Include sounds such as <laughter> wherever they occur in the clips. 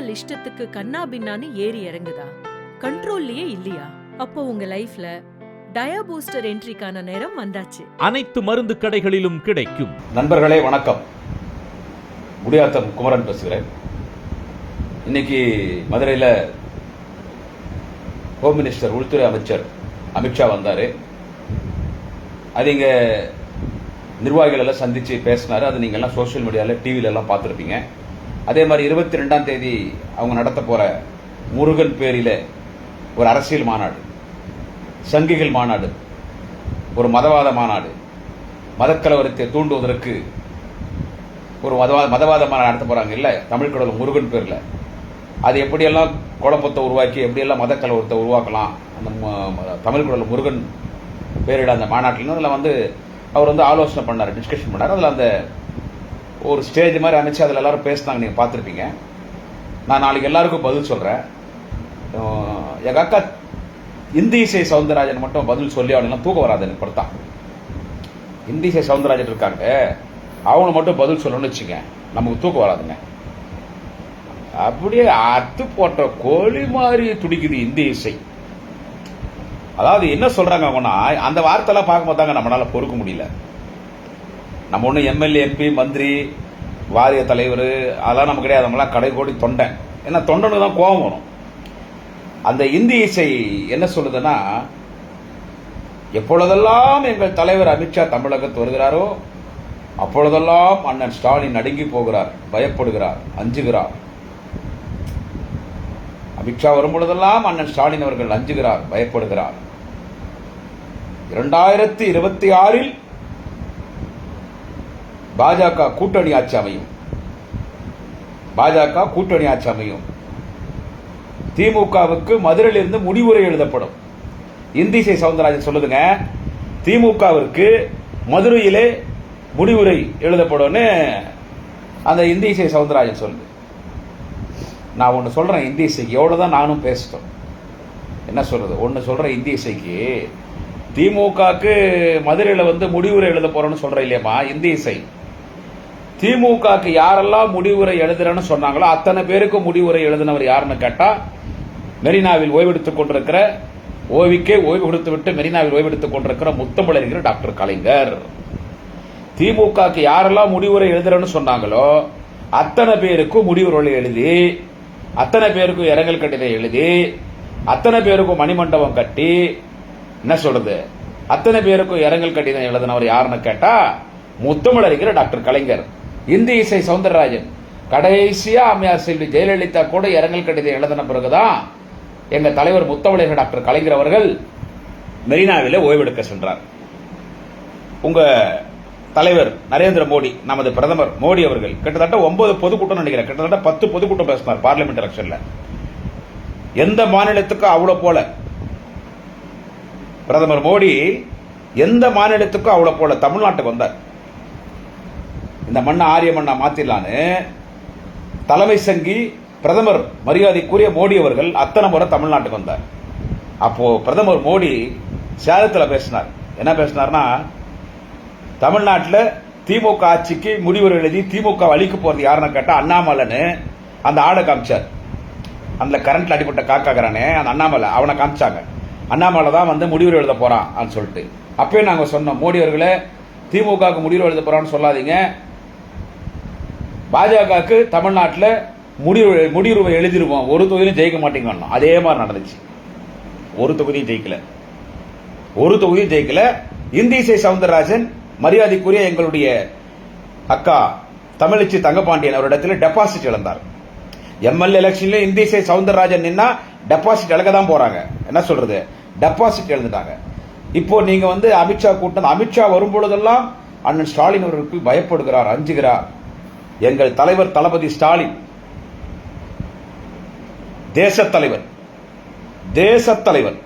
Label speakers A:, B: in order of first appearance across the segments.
A: உணர்வுகள் இஷ்டத்துக்கு கண்ணா பின்னான்னு ஏறி இறங்குதா? கண்ட்ரோல்லயே இல்லையா? அப்போ உங்க லைஃப்ல டயா பூஸ்டர் என்ட்ரிக்கான நேரம் வந்தாச்சு.
B: அனைத்து மருந்து கடைகளிலும் கிடைக்கும்.
C: நண்பர்களே வணக்கம். குடியாத்தம் குமரன் பேசுகிறேன். இன்னைக்கு மதுரையில் ஹோம் மினிஸ்டர் உள்துறை அமைச்சர் அமித்ஷா வந்தார். அது இங்கே நிர்வாகிகள் எல்லாம் சந்தித்து பேசினார். அது நீங்கள் எல்லாம் சோஷியல் மீடியாவில் டிவியில எல்லாம் பார்த்துருப்பீங்க. அதே மாதிரி இருபத்தி ரெண்டாம் தேதி அவங்க நடத்த போகிற முருகன் பேரில் ஒரு அரசியல் மாநாடு சங்கிகள் மாநாடு ஒரு மதவாத மாநாடு மதக்கலவரத்தை தூண்டுவதற்கு ஒரு மதவாத மதவாத மாநாடு நடத்த போகிறாங்க இல்லை தமிழ் கடவுள் முருகன் பேரில். அது எப்படியெல்லாம் குழப்பத்தை உருவாக்கி எப்படியெல்லாம் மதக்கலவரத்தை உருவாக்கலாம் அந்த ம- தமிழ் கடவுள் முருகன் பேரிட அந்த மாநாட்டில் அதில் வந்து அவர் வந்து ஆலோசனை பண்ணார் டிஸ்கஷன் பண்ணார். அதில் அந்த ஒரு ஸ்டேஜ் மாதிரி அமைச்சு அதில் எல்லாரும் பேசினாங்க நீங்கள் பார்த்துருப்பீங்க. நான் நாளைக்கு எல்லாருக்கும் பதில் சொல்கிறேன் எங்கள் அக்கா இந்தி இசை சவுந்தரராஜன் மட்டும் பதில் சொல்லி அவனுக்கு தூக்கம் வராது எனக்கு படுத்தான் இந்தி இசை சவுந்தரராஜன் இருக்காங்க. அவனை மட்டும் பதில் சொல்லணும்னு வச்சுங்க நமக்கு தூக்கம் வராதுங்க. அப்படியே அத்து போட்ட கோழி மாதிரி துடிக்குது இந்தி இசை. அதாவது என்ன சொல்றாங்க அவங்கன்னா அந்த வார்த்தைலாம் பார்க்கும்போது தாங்க நம்மளால பொறுக்க முடியல. நம்ம ஒன்றும் எம்எல்ஏ எம்பி மந்திரி வாரிய தலைவர் அதெல்லாம் நம்ம கிடையாது. நம்மளாம் கடை கோடி தொண்டன் ஏன்னா தொண்டனுக்கு தான் கோபம் வரும். அந்த இந்தி இசை என்ன சொல்லுதுன்னா எப்பொழுதெல்லாம் எங்கள் தலைவர் அமித்ஷா தமிழகத்து வருகிறாரோ அப்பொழுதெல்லாம் அண்ணன் ஸ்டாலின் நடுங்கி போகிறார் பயப்படுகிறார் அஞ்சுகிறார். அமித்ஷா வரும்பொழுதெல்லாம் அண்ணன் ஸ்டாலின் அவர்கள் அஞ்சுகிறார் பயப்படுகிறார். இரண்டாயிரத்தி இருபத்தி ஆறில் பாஜக கூட்டணி ஆட்சி அமையும். பாஜக கூட்டணி ஆட்சி அமையும். திமுகவுக்கு மதுரையிலிருந்து முடிவுரை எழுதப்படும். இந்திசை சவுந்தரராஜன் சொல்லுதுங்க திமுகவிற்கு மதுரையிலே முடிவுரை எழுதப்படும்னு அந்த இந்திசை சவுந்தரராஜன் சொல்லுது. நான் ஒன்று சொல்கிறேன் இந்தி இசைக்கு எவ்வளோ தான் நானும் பேசிட்டோம். என்ன சொல்கிறது ஒன்று சொல்கிறேன் இந்தி இசைக்கு திமுகக்கு மதுரையில் வந்து முடிவுரை எழுத போகிறோன்னு சொல்கிறேன் இல்லையம்மா இந்தி இசை திமுகக்கு யாரெல்லாம் முடிவுரை எழுதுறேன்னு சொன்னாங்களோ அத்தனை பேருக்கு முடிவுரை எழுதினவர் யாருன்னு கேட்டால் மெரினாவில் ஓய்வெடுத்துக் கொண்டிருக்கிற ஓய்வுக்கே ஓய்வு கொடுத்து விட்டு மெரினாவில் ஓய்வெடுத்துக் கொண்டிருக்கிற முத்தமிழறிஞர் டாக்டர் கலைஞர். திமுகக்கு யாரெல்லாம் முடிவுரை எழுதுறேன்னு சொன்னாங்களோ அத்தனை பேருக்கும் முடிவுரை எழுதி அத்தனை பேருக்கும் இரங்கல் கட்டிதை எழுதி அத்தனை பேருக்கும் மணிமண்டபம் கட்டி என்ன சொல்றது? அத்தனை பேருக்கும் இரங்கல் கடிதம் எழுதினவர் யாருன்னு கேட்டா முத்தமிழறிஞர் டாக்டர் கலைஞர். இந்தி இசை சவுந்தரராஜன். கடைசியாக அம்மையார் செல்வி ஜெயலலிதா கூட இரங்கல் கடிதம் எழுதின பிறகுதான் எங்கள் தலைவர் முத்தமிழறிஞர் டாக்டர் கலைஞர் அவர்கள் மெரினாவில் ஓய்வெடுக்க சென்றார். உங்கள் தலைவர் நரேந்திர மோடி நமது பிரதமர் மோடி அவர்கள் கிட்டத்தட்ட ஒன்பது பொதுக்கூட்டம் நினைக்கிறேன். கிட்டத்தட்ட பத்து பொதுக்கூட்டம் பேசினார் பார்லிமெண்ட் எலெக்ஷன்ல. எந்த மாநிலத்துக்கும் அவ்வளோ போல? பிரதமர் மோடி எந்த மாநிலத்துக்கும் அவ்வளோ போல? தமிழ்நாட்டுக்கு வந்தார். இந்த மண்ணை ஆரிய மண்ணா மாற்றிடலான்னு தலைமை சங்கி பிரதமர் மரியாதைக்குரிய மோடி அவர்கள் அத்தனை முறை தமிழ்நாட்டுக்கு வந்தார். அப்போது பிரதமர் மோடி சேலத்தில் பேசினார். என்ன பேசினார்னா தமிழ்நாட்டில் திமுக ஆட்சிக்கு முடிவுரை எழுதி திமுக அழிக்க போகிறது யாருன்னு கேட்டால் அண்ணாமலைன்னு அந்த ஆடை காமிச்சார். அந்த கரண்ட்டில் அடிப்பட்ட காக்காகிறானே அந்த அண்ணாமலை அவனை காமிச்சாங்க. அண்ணாமலை தான் வந்து முடிவுரை எழுத போகிறான் அப்படின்னு சொல்லிட்டு. அப்பயே நாங்கள் சொன்னோம் மோடி அவர்களே திமுகவுக்கு முடிவு எழுத போகிறான்னு சொல்லாதீங்க. பாஜகவுக்கு தமிழ்நாட்டில் முடிவு முடிவுரை எழுதிருவோம். ஒரு தொகுதியும் ஜெயிக்க மாட்டீங்கன்னா. அதே மாதிரி நடந்துச்சு. ஒரு தொகுதியும் ஜெயிக்கல. ஒரு தொகுதியும் ஜெயிக்கல. இந்திசை சவுந்தரராஜன் மரியாதைக்குரிய எங்களுடைய அக்கா தமிழிச்சி தங்கபாண்டியன் அவரிடத்தில் டெபாசிட் இழந்தார். எம்எல்ஏ எலெக்ஷன்ல இந்திசை சவுந்தரராஜன் நின்னா டெபாசிட் இழக்க தான் போறாங்க. என்ன சொல்றது? டெபாசிட் எழுந்துட்டாங்க இப்போ நீங்க வந்து அமித்ஷா கூட்டம் அமித்ஷா வரும் பொழுதெல்லாம் அண்ணன் ஸ்டாலின் அவர்களுக்கு பயப்படுகிறார் அஞ்சுகிறார். எங்கள் தலைவர் தளபதி ஸ்டாலின். தேசத் தேசத்தலைவர்.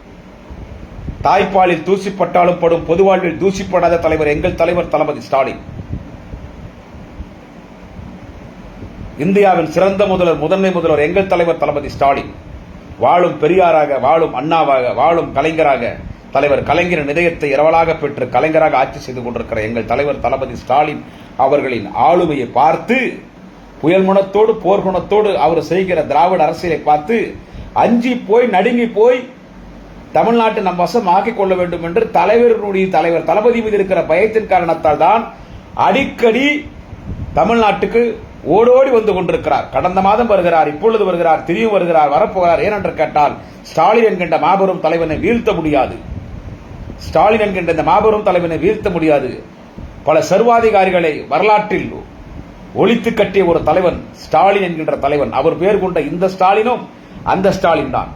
C: தாய்ப்பாலில் தூசிப்பட்டாலும் படும் பொதுவாழ்வில் தூசிப்படாத தலைவர் எங்கள் தலைவர் தளபதி ஸ்டாலின். இந்தியாவின் சிறந்த முதல்வர் முதன்மை முதல்வர் எங்கள் தலைவர் தளபதி ஸ்டாலின். வாழும் பெரியாராக வாழும் அண்ணாவாக வாழும் கலைஞராக தலைவர் கலைஞரின் இதயத்தை இரவலாக பெற்று கலைஞராக ஆட்சி செய்து கொண்டிருக்கிற எங்கள் தலைவர் தளபதி ஸ்டாலின் அவர்களின் ஆளுமையை பார்த்து புயல் குணத்தோடு போர்க்குணத்தோடு அவர் செய்கிற திராவிட அரசியலை பார்த்து அஞ்சி போய் நடுங்கி போய் தமிழ்நாட்டை நம் வசம் ஆக்கிக் கொள்ள வேண்டும் என்று தலைவர்களுடைய தலைவர் தளபதி மீது இருக்கிற பயத்தின் காரணத்தால் தான் அடிக்கடி தமிழ்நாட்டுக்கு ஓடோடி வந்து கொண்டிருக்கிறார். கடந்த மாதம் வருகிறார் இப்பொழுது வருகிறார் திரும்பி வருகிறார் வரப்போகிறார். ஏனென்று கேட்டால் ஸ்டாலின் என்கின்ற மாபெரும் தலைவனை வீழ்த்த முடியாது. ஸ்டாலின் என்கின்ற இந்த மாபெரும் தலைவனை வீழ்த்த முடியாது. பல சர்வாதிகாரிகளை வரலாற்றில் ஒழித்து கட்டிய ஒரு தலைவன் ஸ்டாலின் என்கின்ற தலைவன். அவர் பேர் கொண்ட இந்த ஸ்டாலினும் அந்த ஸ்டாலின் தான்.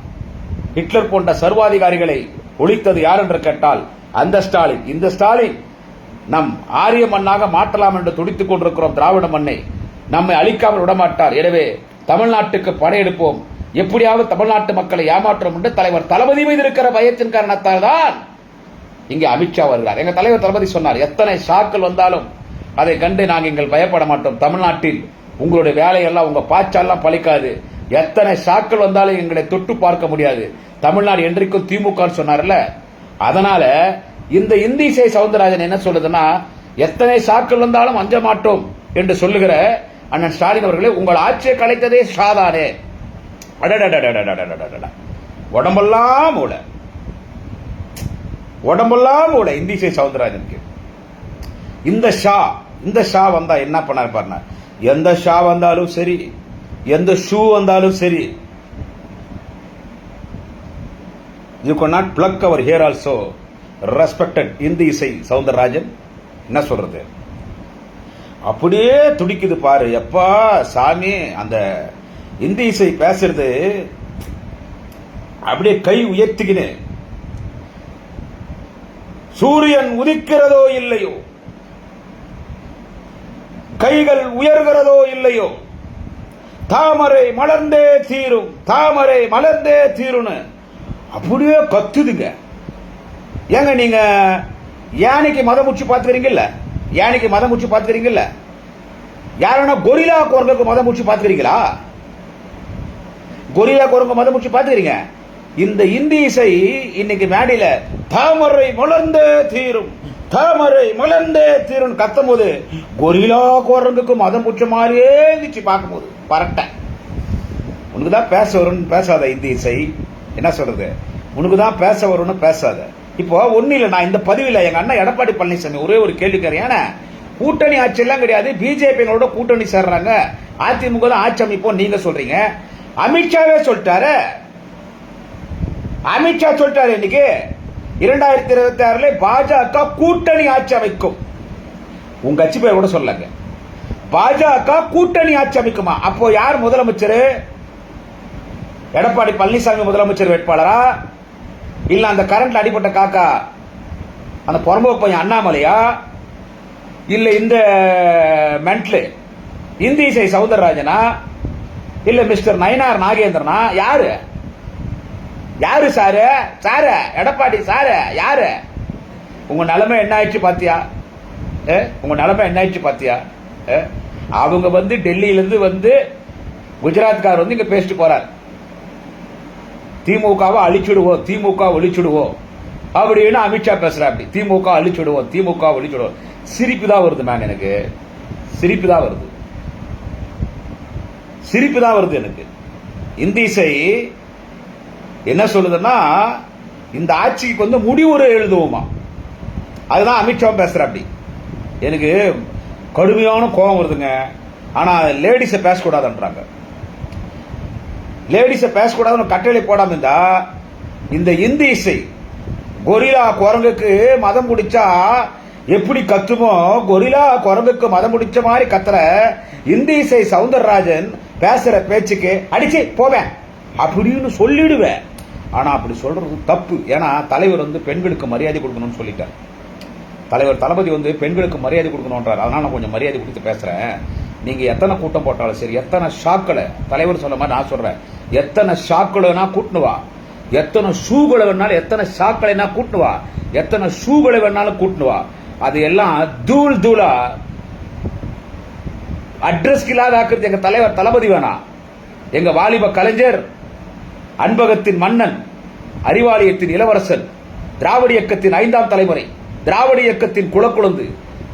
C: ஹிட்லர் போன்ற சர்வாதிகாரிகளை ஒழித்தது யார் என்று கேட்டால் அந்த ஸ்டாலின். இந்த ஸ்டாலின் நம் ஆரிய மண்ணாக மாற்றலாம் என்று துடித்துக் கொண்டிருக்கிறோம் திராவிட மண்ணை. நம்மை அழிக்காமல் விடமாட்டார். எனவே தமிழ்நாட்டுக்கு படையெடுப்போம் எப்படியாவது தமிழ்நாட்டு மக்களை ஏமாற்றும் என்று தலைவர் தளபதி மீது இருக்கிற பயத்தின் காரணத்தால் தான் இங்கே அமித்ஷா வருகிறார். எங்கள் தலைவர் தளபதி சொன்னார் எத்தனை ஷாக்கள் வந்தாலும் அதை கண்டு நாங்கள் எங்கள் பயப்பட மாட்டோம். தமிழ்நாட்டில் உங்களுடைய வேலையெல்லாம் உங்கள் பாய்ச்செல்லாம் பழிக்காது. எத்தனை ஷாக்கள் வந்தாலும் எங்களை தொட்டு பார்க்க முடியாது. தமிழ்நாடு என்றைக்கும் திமுக சொன்னார்ல. அதனால இந்த இந்தி இசை சவுந்தரராஜன் என்ன சொல்லுதுன்னா எத்தனை ஷாக்கள் வந்தாலும் அஞ்ச மாட்டோம் என்று சொல்லுகிற அண்ணன் ஸ்டாலின் அவர்களே உங்கள் ஆட்சியை கலைத்ததே ஷாதானே அடடடடடடடடடடட. உடம்பெல்லாம் மூளை. உடம்பெல்லாம் மூளை இந்திசை சவுந்தரராஜனுக்கு இந்த ஷா இந்த ஷா வந்தா என்ன பண்ணாரு பாருங்க. எந்த ஷா வந்தாலும் சரி எந்த ஷூ வந்தாலும் சரி. You go not pluck our hair also respected Hindi Isai Soundararajan என்ன சொல்றது? அப்படியே துடிக்குது பாரு. எப்பா சாமி அந்த இந்தி இசை பேசுறது அப்படியே கை உயர்த்திக்கினு சூரியன் உதிக்கிறதோ இல்லையோ? கைகள் உயர்கிறதோ இல்லையோ? தாமரை மலர்ந்தே தீரும் தாமரை மலர்ந்தே தீரும்னு. அப்படியே கத்துதுங்க. ஏங்க நீங்க யானைக்கு மதம் உச்சி பார்த்துக்கிறீங்கல்ல? யானைக்கு மதம் உச்சி பார்த்துக்கிறீங்கல்ல? யாரனா கொரிலா குரங்குக்கு மதம் உச்சி பார்த்துக்கிறீங்களா? கொரிலா குரங்கு மதம் உச்சி பார்த்துக்கிறீங்க? இந்த இந்தி இசை இன்னைக்கு மேடையில தாமரை மலர்ந்தே தீரும். தாமரை மலர்ந்தே தீரும் கத்தும் போது கொரிலா குரங்குக்கு மதம் பூச்ச மாதிரியே இருந்துச்சு பார்க்கும்போது. பரட்டேன் உனக்கு தான் பேச வரும்னு பேசாத இந்தி இசை என்ன சொல்றது? உனக்கு தான் பேச வரும்னு பேசாத. இப்போ ஒன்றும் இல்லை நான் இந்த பதிவில் எங்க அண்ணன் எடப்பாடி பழனிசாமி ஒரே ஒரு கேள்வி ஏன்னா கூட்டணி ஆட்சியெல்லாம் கிடையாது. பிஜேபியோட கூட்டணி சேர்றாங்க. அதிமுக தான் ஆட்சி அமைப்போம் நீங்க சொல்றீங்க. அமித்ஷாவே சொல்லிட்டாரு. அமித்ஷா சொல்லிட்டாரு இன்னைக்கு. இரண்டாயிரத்தி இருபத்தி ஆறுல பாஜக கூட்டணி ஆட்சி அமைக்கும். உங்க கட்சி பேர் கூட சொல்லங்க பாஜக கூட்டணி ஆட்சி அமைக்குமா? அப்போ யார் முதலமைச்சர்? எடப்பாடி பழனிசாமி முதலமைச்சர் வேட்பாளரா? இல்ல அந்த கரண்ட் அடிப்பட்ட காக்கா? அந்த புறம்போக்கு பையன் அண்ணாமலையா? இல்ல இந்த மென்ட்லு இந்தி இசை சவுந்தரராஜனா? இல்ல மிஸ்டர் நயனார் நாகேந்திரனா? யாரு? யாரு சாரு? சாரு எடப்பாடி சாரு யாரு? உங்க நிலைமை என்ன ஆயிடுச்சு பாத்தியா? ஏ? உங்க நிலைமை என்ன ஆயிடுச்சு பாத்தியா? ஏ? அவங்க வந்து டெல்லியிலேருந்து வந்து குஜராத்கார் வந்து இங்கே பேசிட்டு போறார். திமுகவை அழிச்சுடுவோம் திமுக ஒழிச்சுடுவோம். அப்படின்னு அமித்ஷா பேசுற அப்படி. திமுக அழிச்சுடுவோம் திமுக ஒழிச்சுடுவோம். சிரிப்பு தான் வருது மேம் எனக்கு. சிரிப்பு தான் வருது. சிரிப்பு தான் வருது எனக்கு. இந்தி இசை என்ன சொல்லுதுன்னா இந்த ஆட்சிக்கு வந்து முடிவுரை எழுதுவோமா? அதுதான் அமித்ஷா பேசுற அப்படி எனக்கு கடுமையான கோபம் வருதுங்க. ஆனா லேடிஸை பேசக்கூடாதுன்றாங்க. லேடிஸை பேசக்கூடாதுன்னு கட்டளை போடாம இருந்தா இந்த இந்தி இசை கொரிலா குரங்குக்கு மதம் பிடிச்சா எப்படி கத்துமோ கொரிலா குரங்குக்கு மதம் பிடிச்ச மாதிரி கத்துற இந்தி இசை சவுந்தரராஜன் பேசுற பேச்சுக்கு அடிச்சு போவேன். அப்படின்னு சொல்லிடுவேன். ஆனால் அப்படி சொல்கிறது தப்பு. ஏன்னா தலைவர் வந்து பெண்களுக்கு மரியாதை கொடுக்கணும்னு சொல்லிட்டார். தலைவர் தளபதி வந்து பெண்களுக்கு மரியாதை கொடுக்கணுன்றார் அதனால் நான் கொஞ்சம் மரியாதை கொடுத்து பேசுகிறேன் நீங்கள் எத்தனை கூட்டம் போட்டாலும் சரி எத்தனை ஷாக்களை தலைவர் சொன்ன மாதிரி நான் சொல்கிறேன் எத்தனை ஷாக்களை கூட்டுனு வா. எத்தனை ஷூகளை வேணாலும் எத்தனை ஷாக்களை கூட்டுனு வா. எத்தனை ஷூகளை வேணாலும் கூட்டுனு வா. அது எல்லாம் தூள் தூளா அட்ரஸ்க்கு இல்லாத ஆக்குறது எங்கள் தலைவர் தளபதி வேணாம். எங்கள் வாலிப கலைஞர் அன்பகத்தின் மன்னன் அறிவாலயத்தின் இளவரசன் திராவிட இயக்கத்தின் ஐந்தாம் தலைமுறை திராவிட இயக்கத்தின் குளக்குழந்து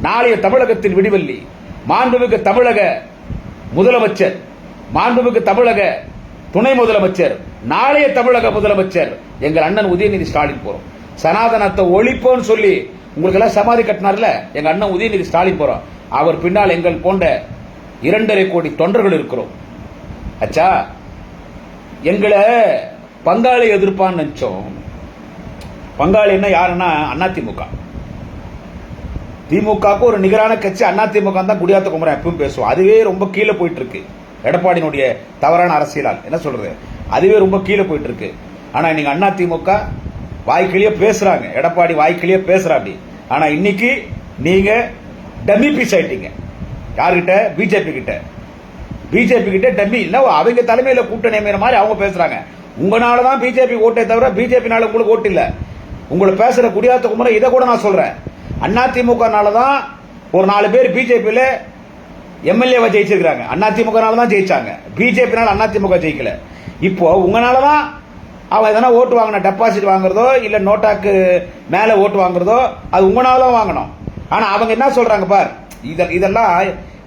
C: நாளைய தமிழகத்தின் விடிவெள்ளி மாண்புமிகு தமிழக முதலமைச்சர் மாண்புமிகு தமிழக துணை முதலமைச்சர் நாளைய தமிழக முதலமைச்சர் எங்கள் அண்ணன் உதயநிதி ஸ்டாலின் போறோம். சனாதனத்தை ஒழிப்போம்னு சொல்லி உங்களுக்கு எல்லாம் சமாதி கட்டினார்ல எங்க அண்ணன் உதயநிதி ஸ்டாலின் போறோம் அவர் பின்னால் எங்கள் போன்ற இரண்டரை கோடி தொண்டர்கள் இருக்கிறோம். அச்சா எங்களை பங்காளி எதிர்ப்பான்னு நினைச்சோம். பங்காளின்னா யாருன்னா அதிமுக திமுகவுக்கு ஒரு நிகரான கட்சி அதிமுக தான் குடியாத்த குமரன் எப்பவும் பேசுவோம் அதுவே ரொம்ப கீழே போயிட்டு இருக்கு எடப்பாடியினுடைய தவறான அரசியலால். என்ன சொல்றது? அதுவே ரொம்ப கீழே போயிட்டு இருக்கு ஆனா இன்னைக்கு அதிமுக வாய்க்கிலேயே பேசுறாங்க. எடப்பாடி வாய்க்கிலேயே பேசுறா ஆனா இன்னைக்கு நீங்க டமி பீஸ் ஆயிட்டீங்க. யார்கிட்ட? பிஜேபி கிட்ட. பிஜேபி கிட்ட டம்மி இல்லை அவங்க தலைமையில் கூட்டணி அமைகிற மாதிரி அவங்க பேசுறாங்க. உங்களால தான் பிஜேபி ஓட்டே தவிர பிஜேபினால உங்களுக்கு ஓட்டு இல்லை. உங்களை பேசுற குடியாத்த குமரை இதை கூட நான் சொல்றேன். அதிமுகனால தான் ஒரு நாலு பேர் பிஜேபியில் எம்எல்ஏவா ஜெயிச்சிருக்கிறாங்க. அதிமுகனால தான் ஜெயிச்சாங்க. பிஜேபினால அதிமுக ஜெயிக்கல. இப்போ உங்களால தான் அவன் எதனா ஓட்டு வாங்கின டெபாசிட் வாங்குறதோ இல்லை நோட்டாக்கு மேலே ஓட்டு வாங்குறதோ அது உங்களால தான் வாங்கணும். ஆனால் அவங்க என்ன சொல்றாங்க பார்? இதெல்லாம்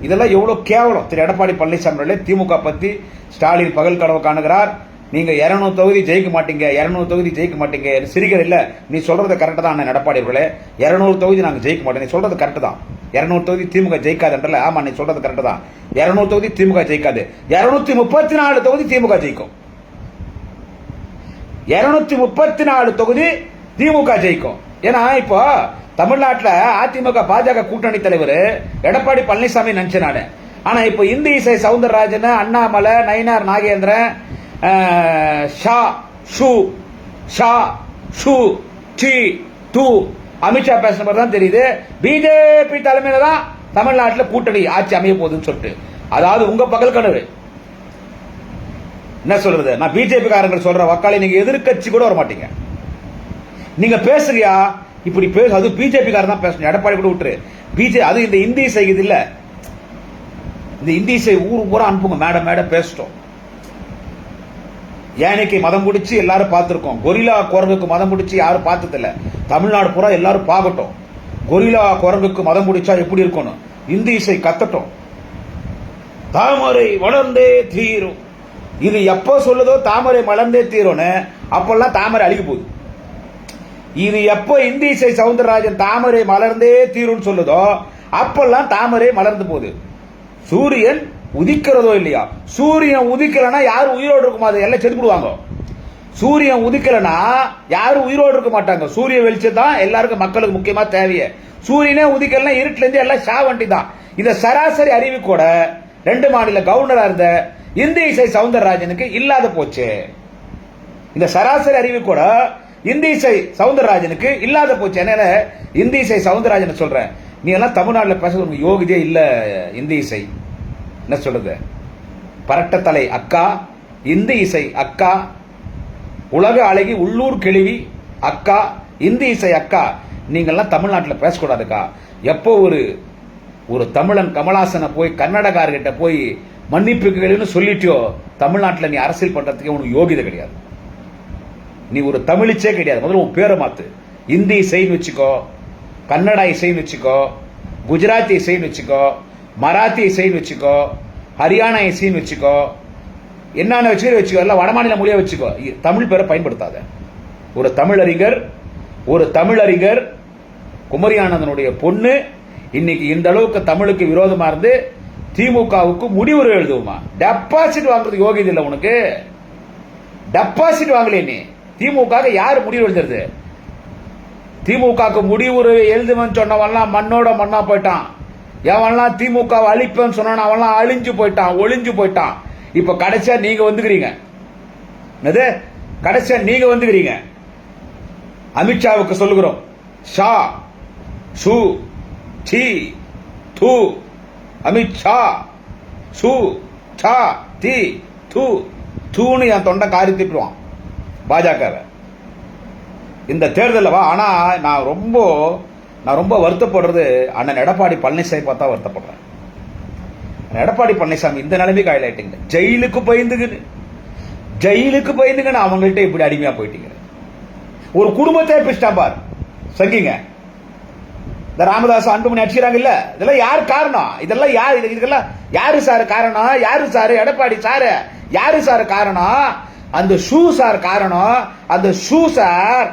C: இதெல்லாம் எவ்வளோ கேவலம். திரு எடப்பாடி பழனிசாமி அவர்களே திமுக பற்றி ஸ்டாலின் பகல் கனவு காணுகிறார். நீங்கள் இரநூறு தொகுதி ஜெயிக்க மாட்டீங்க 200 தொகுதி ஜெயிக்க மாட்டீங்க. சிரிக்கிற இல்லை. நீ சொல்கிறது கரெக்டு தான் அண்ணன் எடப்பாடி அவர்களே. 200 தொகுதி நாங்கள் ஜெயிக்க மாட்டோம். நீ சொல்கிறது கரெக்டு தான். 200 தொகுதி திமுக ஜெயிக்காதுன்றல. ஆமாம் நீ சொல்கிறது கரெக்டு தான். 200 தொகுதி திமுக ஜெயிக்காது. 234 முப்பத்தி நாலு தொகுதி திமுக ஜெயிக்கும். 234 முப்பத்தி நாலு தொகுதி திமுக ஜெயிக்கும். ஏன்னா இப்போ தமிழ்நாட்டில் அதிமுக பாஜக கூட்டணி தலைவர் எடப்பாடி பழனிசாமி நினைச்சேன் நானு. ஆனா இப்போ இந்தி இசை சவுந்தரராஜன் அண்ணாமலை நயினார் நாகேந்திரன் ஷா ஷூ ஷா ஷூ சி டூ அமித்ஷா பேசுன மாதிரி தான் தெரியுது. பிஜேபி தலைமையில தான் தமிழ்நாட்டில் கூட்டணி ஆட்சி அமைய போகுதுன்னு சொல்லிட்டு. அதாவது உங்க பகல் கனவு. என்ன சொல்றது? நான் பிஜேபி காரங்க சொல்ற வக்காளி நீங்க எதிர்க்கட்சி கூட வர மாட்டீங்க நீங்க பேசுறியா? இப்படி பேசு அது பிஜேபி காரன் தான் பேசணும். எடப்பாடி கூட விட்டுரு. பிஜே அது இந்த இந்தி இசை இது இல்ல. இந்த இந்தி இசை ஊர் பூரா அனுப்புங்க. மேடம் மேடம் பேசிட்டோம். யானைக்கு மதம் பிடிச்சி எல்லாரும் பார்த்துருக்கோம். கொரில்லா குரங்குக்கு மதம் பிடிச்சி யாரும் பார்த்ததில்ல. தமிழ்நாடு பூரா எல்லாரும் பார்க்கட்டும். கொரில்லா குரங்குக்கு மதம் பிடிச்சா எப்படி இருக்கணும்? இந்தி இசை கத்தட்டும். தாமரை வளர்ந்தே தீரும். இது எப்போ சொல்லுதோ தாமரை மலர்ந்தே தீரும்னு அப்பெல்லாம் தாமரை அழுகி போகுது. இது எப்போ இந்தி இசை சவுந்தரராஜன் தாமரை மலர்ந்தே தீரும்னு சொல்லுதோ அப்பெல்லாம் தாமரை மலர்ந்து போகுது. சூரியன் உதிக்கிறதோ இல்லையா? சூரியன் உதிக்கலனா யாரும் உயிரோடு இருக்குமா அதை எல்லாம் செதுக்கிடுவாங்க சூரியன் உதிக்கலனா யாரும் உயிரோடு இருக்க மாட்டாங்க. சூரிய வெளிச்சம் தான் எல்லாருக்கும் மக்களுக்கு முக்கியமா தேவையே. சூரியனே உதிக்கலனா இருட்டுல இருந்து எல்லாம் ஷா வண்டி தான். இந்த சராசரி அறிவு கூட ரெண்டு மாநில கவர்னரா இருந்த இந்திய இசை சவுந்தரராஜனுக்கு இல்லாத போச்சு. இந்த சராசரி அறிவு கூட இந்தி இசை சவுந்தரராஜனுக்கு இல்லாத போச்சு. என்ன இந்தி இசை சவுந்தரராஜன் சொல்றேன்? நீ எல்லாம் தமிழ்நாட்டில் பேச உனக்கு யோகிதே இல்லை இந்தி இசை என்ன சொல்றது? பரட்டத்தலை அக்கா இந்தி இசை அக்கா உலக அழகி உள்ளூர் கிழவி அக்கா இந்தி இசை அக்கா. நீங்கள்லாம் தமிழ்நாட்டில் பேசக்கூடாதுக்கா. எப்போ ஒரு ஒரு தமிழன் கமலாசனை போய் கன்னடக்காரர்கிட்ட போய் மன்னிப்பு கேளுன்னு சொல்லிட்டியோ தமிழ்நாட்டில் நீ அரசியல் பண்ணுறதுக்கு உனக்கு யோகிதை கிடையாது. நீ ஒரு தமிழிச்சே கிடையாது. முதல்ல உன் பேரை மாத்து. இந்தி இசைன்னு வச்சுக்கோ கன்னடா இசைன்னு வச்சுக்கோ குஜராத்தி இசைன்னு வச்சுக்கோ மராத்தி இசைன்னு வச்சுக்கோ ஹரியானா இசைன்னு வச்சுக்கோ என்னென்ன வச்சுக்கோ வச்சுக்கோ எல்லாம் வடமாநில மொழியை வச்சுக்கோ. தமிழ் பேரை பயன்படுத்தாத. ஒரு தமிழறிஞர் ஒரு தமிழறிஞர் குமரியானந்தனுடைய பொண்ணு இன்னைக்கு இந்த அளவுக்கு தமிழுக்கு விரோதமாக இருந்து திமுகவுக்கு முடிவுரை எழுதுவோமா? டெபாசிட் வாங்குறது யோகியது இல்லை உனக்கு. டெபாசிட் வாங்கலையே நீ. திமுக யார் முடிவு எழுதுறது? திமுகக்கு முடிவு எழுதுவேன்னு சொன்னவன்லாம் மண்ணோட மண்ணா போயிட்டான். எவன்லாம் திமுக அழிப்பேன்னு சொன்னான் அவன்லாம் அழிஞ்சு போயிட்டான் ஒளிஞ்சு போயிட்டான். இப்ப கடைசியா நீங்க வந்துக்கிறீங்க. என்னது? கடைசியா நீங்க வந்துக்கிறீங்க. அமித்ஷாவுக்கு சொல்லுகிறோம். ஷா சு சி து அமித்ஷா சு சா தி து தூன்னு என் தொண்டை காரி திட்டுவான். பாஜகவை இந்த தேர்தலில் வா ஆனால் நான் ரொம்ப நான் ரொம்ப வருத்தப்படுறது அண்ணன் எடப்பாடி பழனிசாமி பார்த்தா வருத்தப்படுறேன் எடப்பாடி பழனிசாமி இந்த நிலைமைக்கு ஆயிலாயிட்டீங்க ஜெயிலுக்கு பயந்துக்கிட்டு ஜெயிலுக்கு பயந்துங்கன்னு அவங்கள்ட்ட இப்படி அடிமையாக போயிட்டீங்க. ஒரு குடும்பத்தை பிஸ்டா பார். சங்கிங்க இந்த ராமதாஸ் அன்புமணி அடிச்சுக்கிறாங்க இல்ல இதெல்லாம் யார் காரணம்? இதெல்லாம் யார் இதுக்கெல்லாம் யாரு சார் காரணம்? யாரு சார்? எடப்பாடி சார். யாரு சார் காரணம்? அந்த ஷூ சார் காரணம் அந்த ஷூ சார்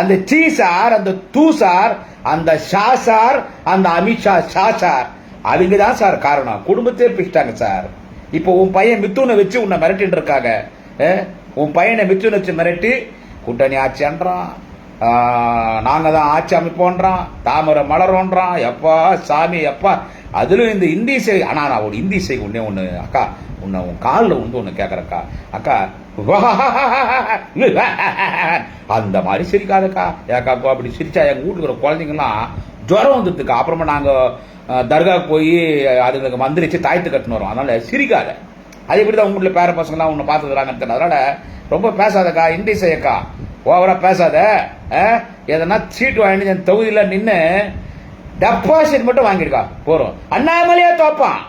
C: அந்த டீ சார் அந்த தூ சார் அந்த ஷா சார் அந்த அமித்ஷா ஷா சார். அவங்க தான் சார் காரணம். குடும்பத்தையே பிடிச்சிட்டாங்க சார். இப்போ உன் பையன் மித்துனை வச்சு உன்னை மிரட்டிட்டு இருக்காங்க. உன் பையனை மித்துனை வச்சு மிரட்டி கூட்டணி ஆட்சின்றான் நாங்கள் தான் ஆட்சி அமைப்போன்றான் தாமரை மலரோன்றான் எப்பா சாமி எப்பா. அதுலயும் இந்த இந்தி இசை ஆனா நான் ஒரு இந்தி இசை ஒண்ணே ஒன்று அக்கா உன்னை உன் காலில் வந்து ஒன்று கேட்குறக்கா அக்கா <laughs> அந்த மாதிரி சிரிக்காதக்கா. ஏக்காக்கோ அப்படி சிரிச்சா எங்கள் வீட்டுக்கு வர குழந்தைங்கலாம் ஜுரம் வந்துடுதுக்கா அப்புறமா நாங்கள் தர்காவுக்கு போய் அதுங்களுக்கு மந்திரிச்சு தாய்த்து கட்டுன்னு வரோம். அதனால சிரிக்காத. அது இப்படி தான் உங்க வீட்டில் பேர பசங்களாம் உன்னை பார்த்துக்கிறாங்க தெரியல. ரொம்ப பேசாதக்கா இண்டி செய்யக்கா. ஓவராக பேசாத. எதனா சீட்டு வாங்கிட்டு என் தொகுதியில் நின்று டெபாசிட் மட்டும் வாங்கியிருக்கா போகிறோம் அண்ணாமலையே தோப்பான்.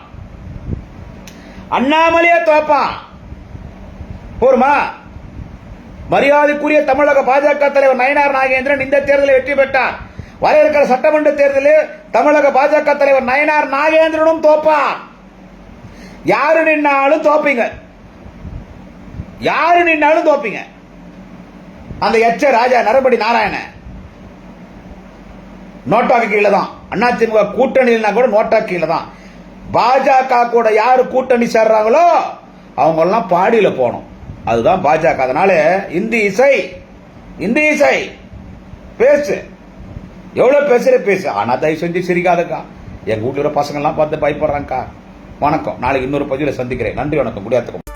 C: அண்ணாமலையே தோப்பான். போருமா? மரியாதைக்குரிய தமிழக பாஜக தலைவர் நயனார் நாகேந்திரன் இந்த தேர்தலில் வெற்றி பெற்றார். வர இருக்கிற சட்டமன்ற தேர்தலில் தமிழக பாஜக தலைவர் நயனார் நாகேந்திரனும் தோப்பான் யாரு நின்னாலும் தோப்பீங்க. யாரு நின்னாலும் தோப்பீங்க. அந்த எச்ச ராஜா நரபடி நாராயணன் நோட்டாக்கு கீழே தான் அதிமுக கூட்டணியில்னா கூட நோட்டா கீழே தான் பாஜக கூட யாரு கூட்டணி சேர்றாங்களோ அவங்க எல்லாம் பாடியில போகணும். அதுதான் பாஜக. அதனால இந்தி இசை இந்தி இசை பேசு. எவ்வளோ பேசுகிற பேசு. ஆனால் தயவு செஞ்சு சிரிக்காதக்கா. எங்கள் வீட்டில் பசங்கள்லாம் பார்த்து பயப்படுறாங்கக்கா. வணக்கம். நாளைக்கு இன்னொரு பதிவில் சந்திக்கிறேன். நன்றி வணக்கம். முடியாதுக்கும்